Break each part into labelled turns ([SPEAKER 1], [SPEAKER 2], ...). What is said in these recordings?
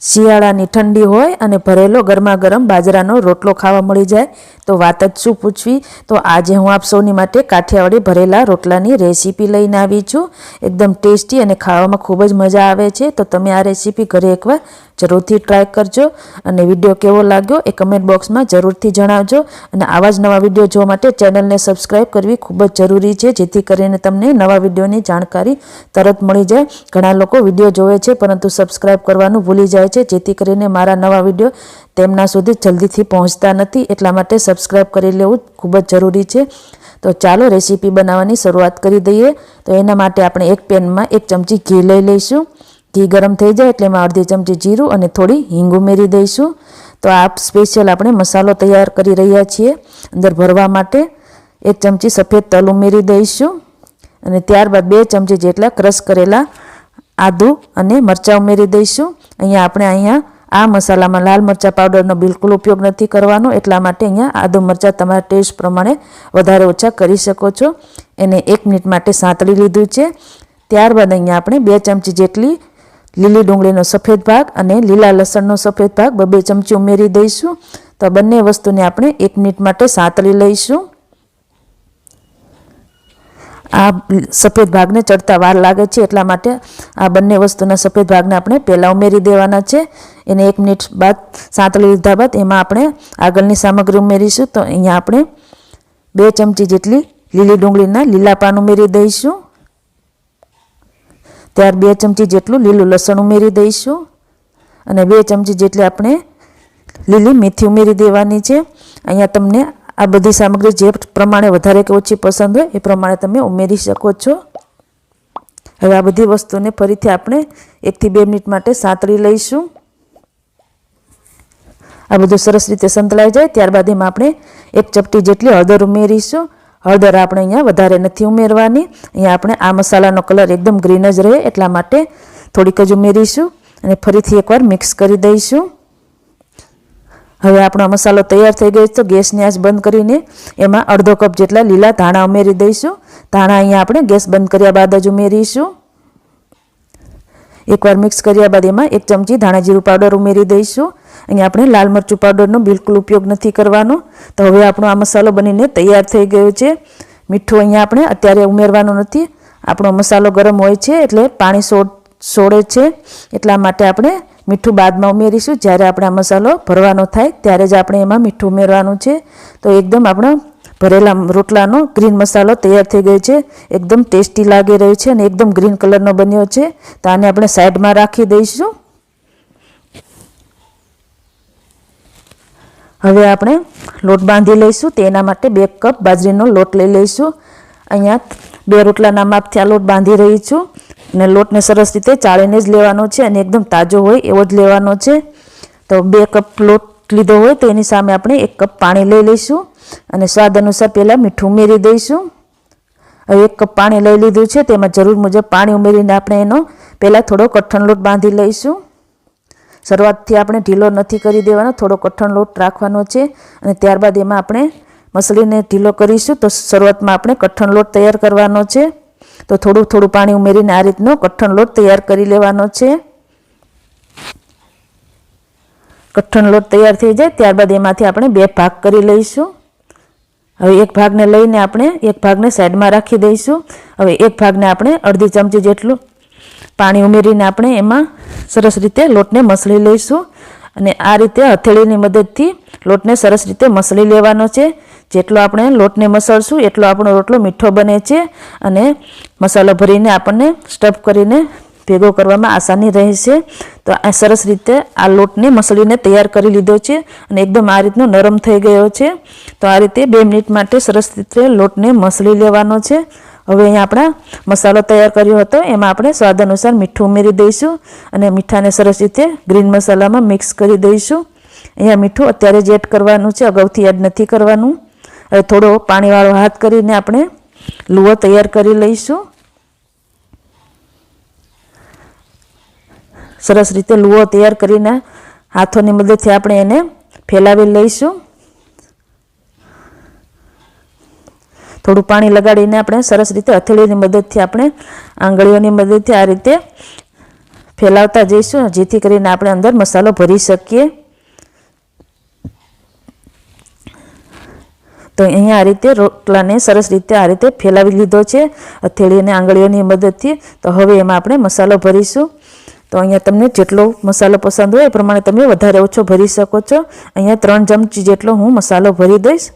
[SPEAKER 1] શિયાળાની ઠંડી હોય અને ભરેલો ગરમા ગરમ બાજરાનો રોટલો ખાવા મળી જાય, તો વાત જ શું પૂછવી? તો આજે હું આપ સૌની માટે કાઠિયાવાડી ભરેલા રોટલાની રેસીપી લઈને આવી છું. એકદમ ટેસ્ટી અને ખાવામાં ખૂબ જ મજા આવે છે. તો તમે આ રેસીપી ઘરે એકવાર જરૂરથી ટ્રાય કરજો. અને વીડિયો કેવો લાગ્યો એ કમેન્ટ બોક્સમાં જરૂરથી જણાવજો. અને આવા જ નવા વીડિયો જોવા માટે ચેનલને સબસ્ક્રાઈબ કરવી ખૂબ જ જરૂરી છે, જેથી કરીને તમને નવા વિડીયોની જાણકારી તરત મળી જાય. ઘણા લોકો વીડિયો જોવે છે, પરંતુ સબસ્ક્રાઈબ કરવાનું ભૂલી જાય છે, જેથી કરીને મારા નવા વીડિયો તેમના સુધી જલ્દીથી પહોંચતા નથી. એટલા માટે સબસ્ક્રાઈબ કરી લેવું ખૂબ જ જરૂરી છે. તો ચાલો રેસીપી બનાવવાની શરૂઆત કરી દઈએ. તો એના માટે આપણે એક પેનમાં એક ચમચી ઘી લઈ લઈશું. ઘી ગરમ થઈ જાય એટલે એમાં અડધી ચમચી જીરું અને થોડી હિંગ ઉમેરી દઈશું. તો આ સ્પેશિયલ આપણે મસાલો તૈયાર કરી રહ્યા છીએ. અંદર ભરવા માટે એક ચમચી સફેદ તલ ઉમેરી દઈશું. અને ત્યારબાદ બે ચમચી જેટલા ક્રશ કરેલા આદું અને મરચાં ઉમેરી દઈશું. અહીંયા આપણે અહીંયા આ મસાલામાં લાલ મરચાં પાવડરનો બિલકુલ ઉપયોગ નથી કરવાનો. એટલા માટે અહીંયા આદુ મરચાં તમારા ટેસ્ટ પ્રમાણે વધારે ઓછા કરી શકો છો. એને એક મિનિટ માટે સાંતળી લીધું છે. ત્યારબાદ અહીંયા આપણે બે ચમચી જેટલી લીલી ડુંગળીનો સફેદ ભાગ અને લીલા લસણનો સફેદ ભાગ, બબે ચમચી ઉમેરી દઈશું. તો બંને વસ્તુને આપણે એક મિનિટ માટે સાંતળી લઈશું. આ સફેદ ભાગને ચડતા વાર લાગે છે એટલા માટે આ બંને વસ્તુના સફેદ ભાગને આપણે પહેલાં ઉમેરી દેવાના છે. એને એક મિનિટ બાદ સાંતળી લીધા બાદ એમાં આપણે આગળની સામગ્રી ઉમેરીશું. તો અહીંયા આપણે બે ચમચી જેટલી લીલી ડુંગળીના લીલા પાન ઉમેરી દઈશું. ત્યાર બે ચમચી જેટલું લીલું લસણ ઉમેરી દઈશું. અને બે ચમચી જેટલી આપણે લીલી મેથી ઉમેરી દેવાની છે. અહીંયા તમને આ બધી સામગ્રી જે પ્રમાણે વધારે કે ઓછી પસંદ હોય, એ પ્રમાણે તમે ઉમેરી શકો છો. હવે આ બધી વસ્તુને ફરીથી આપણે એકથી બે મિનિટ માટે સાંતળી લઈશું. આ બધું સરસ રીતે સંતળાઈ જાય, ત્યારબાદ એમાં આપણે એક ચપટી જેટલી હળદર ઉમેરીશું. હળદર આપણે અહીંયા વધારે નથી ઉમેરવાની. અહીંયા આપણે આ મસાલાનો કલર એકદમ ગ્રીન જ રહે, એટલા માટે થોડીક જ ઉમેરીશું અને ફરીથી એકવાર મિક્સ કરી દઈશું. હવે આપણો મસાલો તૈયાર થઈ ગયો તો ગેસની આંચ બંધ કરીને એમાં અડધો કપ જેટલા લીલા ધાણા ઉમેરી દઈશું. ધાણા અહીંયા આપણે ગેસ બંધ કર્યા બાદ જ ઉમેરીશું. એકવાર મિક્સ કર્યા બાદ એમાં એક ચમચી ધાણા જીરું પાવડર ઉમેરી દઈશું. અહીંયા આપણે લાલ મરચું પાવડરનો બિલકુલ ઉપયોગ નથી કરવાનો. તો હવે આપણો આ મસાલો બનીને તૈયાર થઈ ગયો છે. મીઠું અહીંયા આપણે અત્યારે ઉમેરવાનું નથી. આપણો મસાલો ગરમ હોય છે એટલે પાણી સોડ છે. એટલા માટે આપણે મીઠું બાદમાં ઉમેરીશું. જ્યારે આપણે આ મસાલો ભરવાનો થાય ત્યારે જ આપણે એમાં મીઠું ઉમેરવાનું છે. તો એકદમ આપણો ભરેલા રોટલાનો ગ્રીન મસાલો તૈયાર થઈ ગયો છે. એકદમ ટેસ્ટી લાગી રહ્યો છે અને એકદમ ગ્રીન કલરનો બન્યો છે. તો આને આપણે સાઈડમાં રાખી દઈશું. હવે આપણે લોટ બાંધી લઈશું. તેના માટે બે કપ બાજરીનો લોટ લઈ લઈશું. અહીંયા બે રોટલાના માપથી આ લોટ બાંધી રહી છું. અને લોટને સરસ રીતે ચાળીને જ લેવાનો છે અને એકદમ તાજો હોય એવો જ લેવાનો છે. તો બે કપ લોટ લીધો હોય તો એની સામે આપણે એક કપ પાણી લઈ લઈશું અને સ્વાદ અનુસાર પહેલાં મીઠું ઉમેરી દઈશું. હવે એક કપ પાણી લઈ લીધું છે તેમાં જરૂર મુજબ પાણી ઉમેરીને આપણે એનો પહેલાં થોડો કઠણ લોટ બાંધી લઈશું. શરૂઆતથી આપણે ઢીલો નથી કરી દેવાનો, થોડો કઠણ લોટ રાખવાનો છે અને ત્યારબાદ એમાં આપણે મસળીને ઢીલો કરીશું તો શરૂઆતમાં આપણે કઠણ લોટ તૈયાર કરવાનો છે. તો થોડું થોડું પાણી ઉમેરીને આ રીતનો કઠણ લોટ તૈયાર કરી લેવાનો છે. કઠણ લોટ તૈયાર થઈ જાય ત્યારબાદ એમાંથી આપણે બે ભાગ કરી લઈશું. હવે એક ભાગને લઈને આપણે એક ભાગને સાઈડમાં રાખી દઈશું. હવે એક ભાગને આપણે અડધી ચમચી જેટલું પાણી ઉમેરીને આપણે એમાં સરસ રીતે લોટને મસળી લઈશું. અને આ રીતે હથેળીની મદદથી લોટને સરસ રીતે મસળી લેવાનો છે. જેટલો આપણે લોટને મસળશું, એટલો આપણો રોટલો મીઠો બને છે અને મસાલો ભરીને આપણને સ્ટફ કરીને ભેગો કરવામાં આસાની રહેશે. તો આ સરસ રીતે આ લોટને મસળીને તૈયાર કરી લીધો છે અને એકદમ આ રીતનો નરમ થઈ ગયો છે. તો આ રીતે બે મિનિટ માટે સરસ રીતે લોટને મસળી લેવાનો છે. હવે અહીંયા આપણા મસાલો તૈયાર કર્યો હતો. એમાં આપણે સ્વાદ અનુસાર મીઠું ઉમેરી દઈશું અને મીઠાને સરસ રીતે ગ્રીન મસાલામાં મિક્સ કરી દઈશું. અહીંયા મીઠું અત્યારે જ એડ કરવાનું છે. અગાઉથી એડ નથી કરવાનું. હવે થોડો પાણીવાળો હાથ કરીને આપણે લુઓ તૈયાર કરી લઈશું. સરસ રીતે લુઓ તૈયાર કરીને હાથોની મદદથી આપણે એને ફેલાવી લઈશું. થોડું પાણી લગાડીને આપણે સરસ રીતે હથેળીની મદદથી આપણે આંગળીઓની મદદથી આ રીતે ફેલાવતા જઈશું, જેથી કરીને આપણે અંદર મસાલો ભરી શકીએ. તો અહીંયા આ રીતે રોટલાને સરસ રીતે આ રીતે ફેલાવી લીધો છે. હથેળી અને આંગળીઓની મદદથી. તો હવે એમાં આપણે મસાલો ભરીશું. તો અહીંયા તમને જેટલો મસાલો પસંદ હોય એ પ્રમાણે તમે વધારે ઓછો ભરી શકો છો. અહીંયા ત્રણ ચમચી જેટલો હું મસાલો ભરી દઈશ.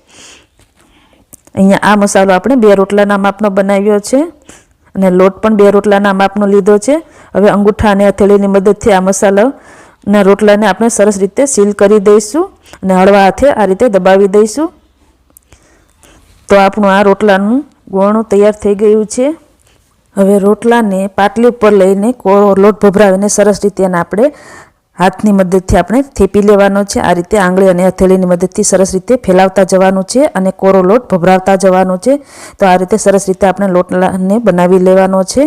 [SPEAKER 1] અહીંયા આ મસાલો આપણે બે રોટલાના માપનો બનાવ્યો છે. અને લોટ પણ બે રોટલાના માપનો લીધો છે. હવે અંગૂઠા અને હથેળીની મદદથી આ મસાલાના રોટલાને આપણે સરસ રીતે સીલ કરી દઈશું. અને હળવા હાથે આ રીતે દબાવી દઈશું. તો આપણું આ રોટલાનું ગોળણું તૈયાર થઈ ગયું છે. હવે રોટલાને પાટલી ઉપર લઈને લોટ ભભરાવીને સરસ રીતે એને આપણે હાથની મદદથી આપણે થેપી લેવાનો છે. આ રીતે આંગળી અને હથેળીની મદદથી સરસ રીતે ફેલાવતા જવાનું છે અને કોરો લોટ ભભરાવતા જવાનું છે. તો આ રીતે સરસ રીતે આપણે લોટલાને બનાવી લેવાનો છે.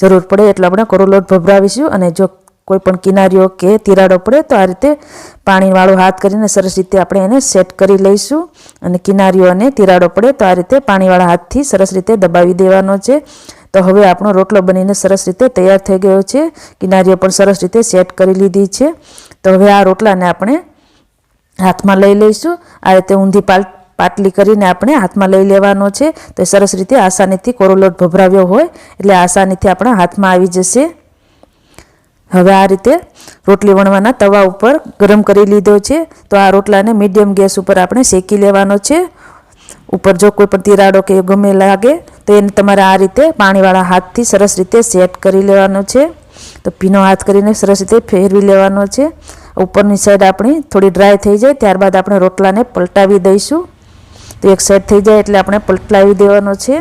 [SPEAKER 1] જરૂર પડે એટલે આપણે કોરો લોટ ભભરાવીશું અને જો કોઈ પણ કિનારીઓ કે તિરાડો પડે તો આ રીતે પાણીવાળો હાથ કરીને સરસ રીતે આપણે એને સેટ કરી લઈશું. અને કિનારીઓ અને તિરાડો પડે તો આ રીતે પાણીવાળા હાથથી સરસ રીતે દબાવી દેવાનો છે. તો હવે આપણો રોટલો બનીને સરસ રીતે તૈયાર થઈ ગયો છે. કિનારીઓ પણ સરસ રીતે સેટ કરી લીધી છે. તો હવે આ રોટલાને આપણે હાથમાં લઈ લઈશું. આ રીતે ઊંધી પાલ, પાટલી કરીને આપણે હાથમાં લઈ લેવાનો છે. તો સરસ રીતે આસાનીથી કોરો લોટ ભભરાવ્યો હોય એટલે આસાનીથી આપણા હાથમાં આવી જશે. હવે આ રીતે રોટલી વણવાના તવા ઉપર ગરમ કરી લીધો છે. તો આ રોટલાને મીડિયમ ગેસ ઉપર આપણે શેકી લેવાનો છે. ઉપર જો કોઈ પણ તિરાડો કે ગમે લાગે, તો એને તમારે આ રીતે પાણીવાળા હાથથી સરસ રીતે સેટ કરી લેવાનો છે. તો ભીનો હાથ કરીને સરસ રીતે ફેરવી લેવાનો છે. ઉપરની સાઈડ આપણી થોડી ડ્રાય થઈ જાય, ત્યારબાદ આપણે રોટલાને પલટાવી દઈશું. તો એક સાઈડ થઈ જાય એટલે આપણે પલટાવી દેવાનો છે.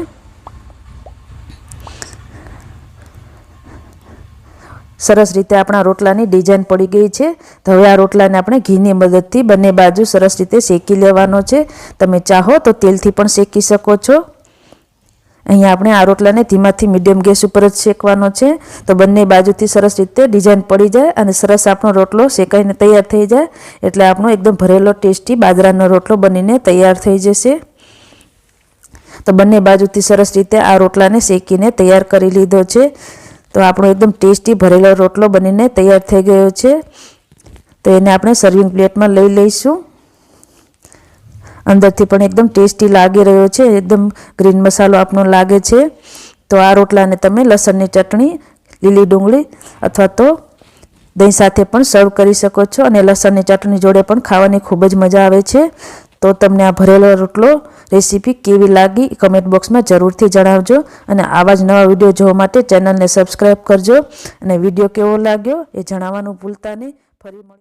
[SPEAKER 1] સરસ રીતે આપણા રોટલાની ડિઝાઇન પડી ગઈ છે. તો હવે આ રોટલાને આપણે ઘીની મદદથી બંને બાજુ સરસ રીતે શેકી લેવાનો છે. તમે ચાહો તો તેલથી પણ શેકી શકો છો. અહીંયા આપણે આ રોટલાને ધીમાથી મીડિયમ ગેસ ઉપર જ શેકવાનો છે. તો બંને બાજુથી સરસ રીતે ડિઝાઇન પડી જાય અને સરસ આપણો રોટલો શેકાઈને તૈયાર થઈ જાય. એટલે આપણો એકદમ ભરેલો ટેસ્ટી બાજરાનો રોટલો બનીને તૈયાર થઈ જશે. તો બંને બાજુથી સરસ રીતે આ રોટલાને શેકીને તૈયાર કરી લીધો છે. તો આપણો એકદમ ટેસ્ટી ભરેલો રોટલો બનીને તૈયાર થઈ ગયો છે. તો એને આપણે સર્વિંગ પ્લેટમાં લઈ લઈશું. અંદરથી પણ એકદમ ટેસ્ટી લાગી રહ્યો છે. એકદમ ગ્રીન મસાલો આપણો લાગે છે. તો આ રોટલાને તમે લસણની ચટણી, લીલી ડુંગળી અથવા તો દહીં સાથે પણ સર્વ કરી શકો છો અને લસણની ચટણી જોડે પણ ખાવાની ખૂબ જ મજા આવે છે. તો તમને આ ભરેલો રોટલો રેસીપી કેવી લાગી કમેન્ટ બોક્સમાં જરૂરથી જણાવજો અને આવા જ નવા વીડિયો જોવા માટે ચેનલને સબસ્ક્રાઈબ કરજો અને વીડિયો કેવો લાગ્યો એ જણાવવાનું ભૂલતા નહીં. ફરી મળી